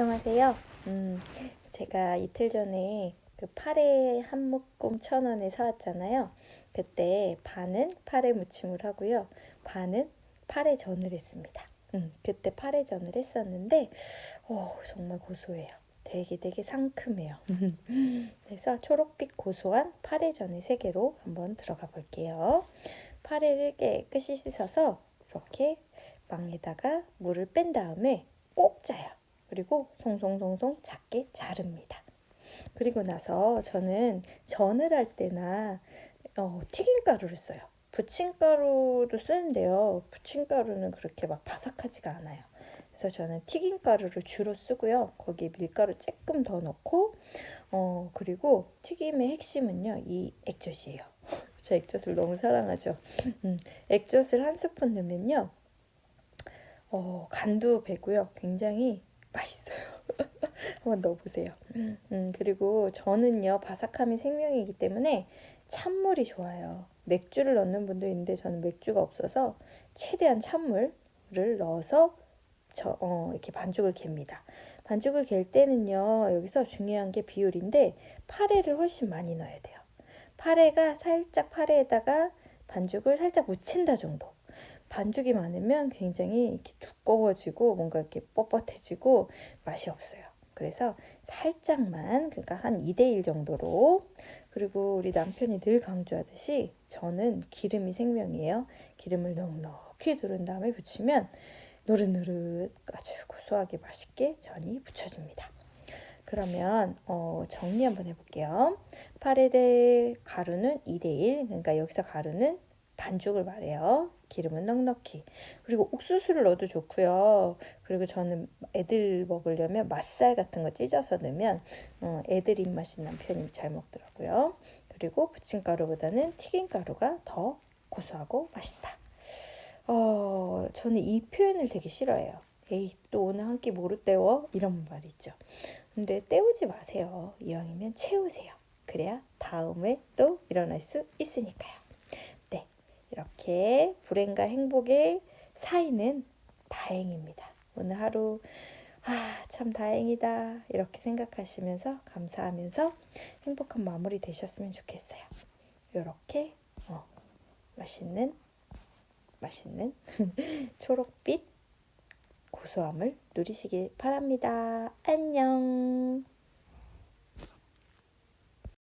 안녕하세요. 음, 제가 이틀 전에 그 파래 한 묶음 천 원에 사왔잖아요. 그때 반은 파래 무침을 하고요. 반은 파래 전을 했습니다. 음, 그때 파래 전을 했었는데, 오, 정말 고소해요. 되게 되게 상큼해요. 그래서 초록빛 고소한 파래 전의 세계로 한번 들어가 볼게요. 파래를 깨끗이 씻어서 이렇게 망에다가 물을 뺀 다음에 꼭 짜요. 그리고 송송송송 작게 자릅니다. 그리고 나서 저는 전을 할 때나 어, 튀김가루를 써요. 부침가루도 쓰는데요. 부침가루는 그렇게 막 바삭하지가 않아요. 그래서 저는 튀김가루를 주로 쓰고요. 거기에 밀가루 조금 더 넣고 어 그리고 튀김의 핵심은요. 이 액젓이에요. 저 액젓을 너무 사랑하죠. 음, 액젓을 한 스푼 넣으면요. 어, 간도 배고요. 굉장히 맛있어요. 한번 넣어보세요. 음, 그리고 저는요, 바삭함이 생명이기 때문에 찬물이 좋아요. 맥주를 넣는 분도 있는데 저는 맥주가 없어서 최대한 찬물을 넣어서 저, 어, 이렇게 반죽을 갭니다. 반죽을 갤 때는요, 여기서 중요한 게 비율인데, 파래를 훨씬 많이 넣어야 돼요. 파래가 살짝 파래에다가 반죽을 살짝 묻힌다 정도. 반죽이 많으면 굉장히 이렇게 두꺼워지고 뭔가 이렇게 뻣뻣해지고 맛이 없어요. 그래서 살짝만 그러니까 한 2대1 정도로 그리고 우리 남편이 늘 강조하듯이 저는 기름이 생명이에요. 기름을 넉넉히 두른 다음에 부치면 노릇노릇 아주 고소하게 맛있게 전이 부쳐집니다. 그러면 어, 정리 한번 해볼게요. 파레대 가루는 2대1 그러니까 여기서 가루는 반죽을 말해요. 기름은 넉넉히. 그리고 옥수수를 넣어도 좋고요. 그리고 저는 애들 먹으려면 맛살 같은 거 찢어서 넣으면 어, 애들 입맛이 남편이 잘 먹더라고요. 그리고 부침가루보다는 튀김가루가 더 고소하고 맛있다. 어, 저는 이 표현을 되게 싫어해요. 에이, 또 오늘 한끼 뭐로 때워? 이런 말 있죠. 근데 때우지 마세요. 이왕이면 채우세요. 그래야 다음에 또 일어날 수 있으니까요. 이렇게 불행과 행복의 사이는 다행입니다. 오늘 하루 아, 참 다행이다. 이렇게 생각하시면서 감사하면서 행복한 마무리 되셨으면 좋겠어요. 이렇게 어, 맛있는 맛있는 초록빛 고소함을 누리시길 바랍니다. 안녕.